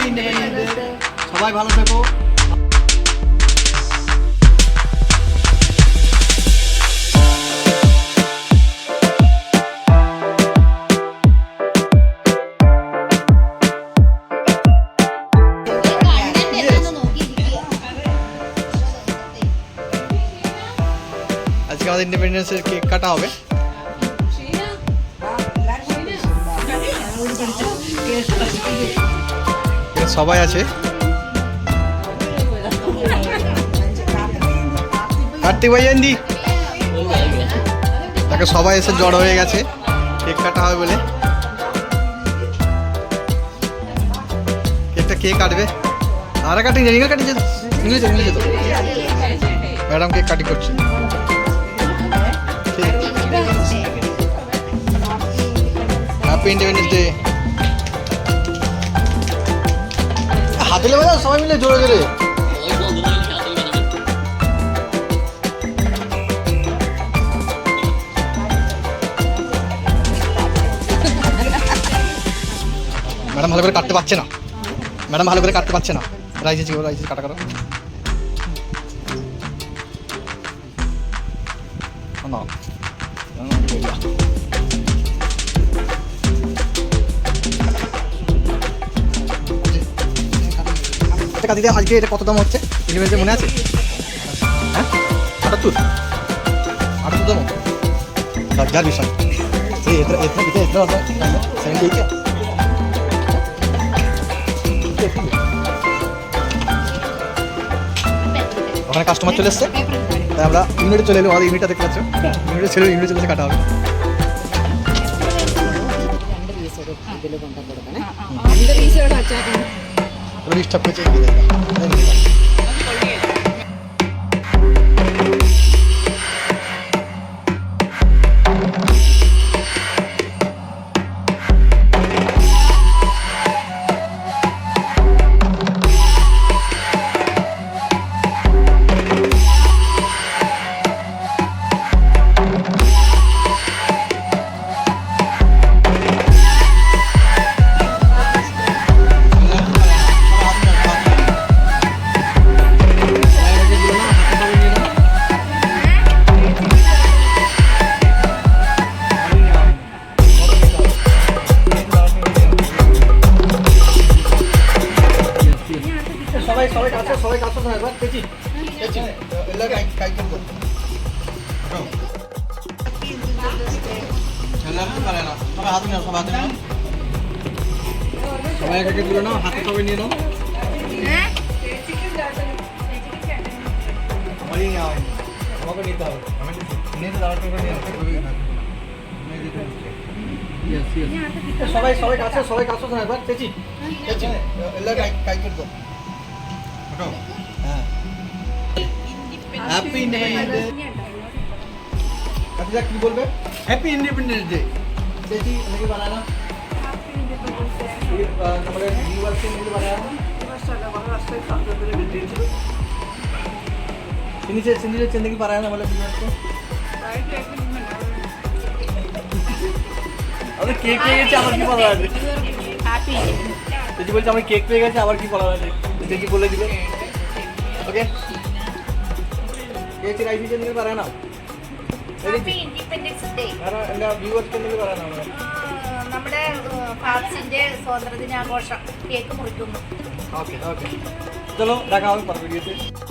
Happy independence day সবাই ভালো থেকো আজকে আমাদের ইন্ডিপেন্ডেন্সের কেক কাটা হবে এখানে সবাই আছে। কার্তিক ভাই জানি তাকে সবাই এসে জড় হয়ে গেছে। কেক কাটা হবে বলে। কেকটা কে কাটবে? আর কাটিং জানি কাটিং ইংলিশ তো ম্যাডাম কেক কাটিং করছে। হ্যাপি ইন্ডিপেন্ডেন্স ডে হাতে লেগে যাও সবাই মিলে জোরে জোরে। ম্যাডাম ভালো করে কাটতে পারছে না। ম্যাডাম ভালো করে কাটতে পারছে না। রাইসে ছিল রাইসে কাটা করো। না। টাকা দিদি আজকে এটা কত দাম হচ্ছে ইলিমেন্টের মনে আছে হ্যাঁ আটাত্তর আটাত্তর দাম हजार बीस ये इतना इतना इतना इतना होता है सेवेंटी क्या ওখানে কাস্টমার চলে এসছে তাই আমরা ইউনিটে চলে এলো আমাদের ইউনিটটা দেখতে পাচ্ছ ইউনিটে ছিল ইউনিটে চলে এসে কাটা হবে ডিস্টার্ব করছে সবাই সবাই কাছে সবাই কাছে একবার পেছি পেছি এলা কাই কাই করব এলা কি পারে না? সবাই হাতে নাও সবাই হাতে নাও। সবাই একে তুলে নাও হাতে সবাই নিয়ে নাও। আমি নিয়ে আও আমাকে নিতে হবে। আমি নিয়ে দাও করে নিয়ে Yes, yes. সবাই সবাই কাছে সবাই কাছে একবার পেছি পেছি এলা কাই কাই করব കേട്ടോ. ഹാപ്പി ഇൻഡിപെൻഡൻസ് ഡേ আপনি কি বলবেন হ্যাপি ইন্ডিপেন্ডেন্স ডে ചേച്ചി എനിക്ക് പറയാനാ നമ്മുടെ ഈ വർഷം എനിക്ക് പറയാനാ ഇനി ചേച്ചി സിന്ധു ചേച്ചി എന്തെങ്കിലും പറയാൻ നമ്മളെ പിള്ളേർക്ക് അത് കേക്ക് ചേച്ചി അവർക്ക് പറയാൻ ഹാപ്പി পেয়ে গেছে আমার কি বলা আছে যদি বলছে আমার কেক পেয়ে গেছে আবার কি বলা আছে দেখি বলে দিবে ওকে കേക്ക് കഴിപ്പിച്ച് എന്തെങ്കിലും പറയണോ ഹാപ്പി ഇൻഡിപെൻഡൻസ് ഡേ കാരണം എൻ്റെ വ്യൂവേഴ്സ്ക്ക് എന്തെങ്കിലും പറയണോ നമ്മുടെ ഫാബ്സിന്റെ സ്വാതന്ത്ര്യ ദിനാഘോഷം കേക്ക് മുറിക്കുന്നു ഓക്കെ ഓക്കെ ചലോ দেখা হবে পরের ভিডিওতে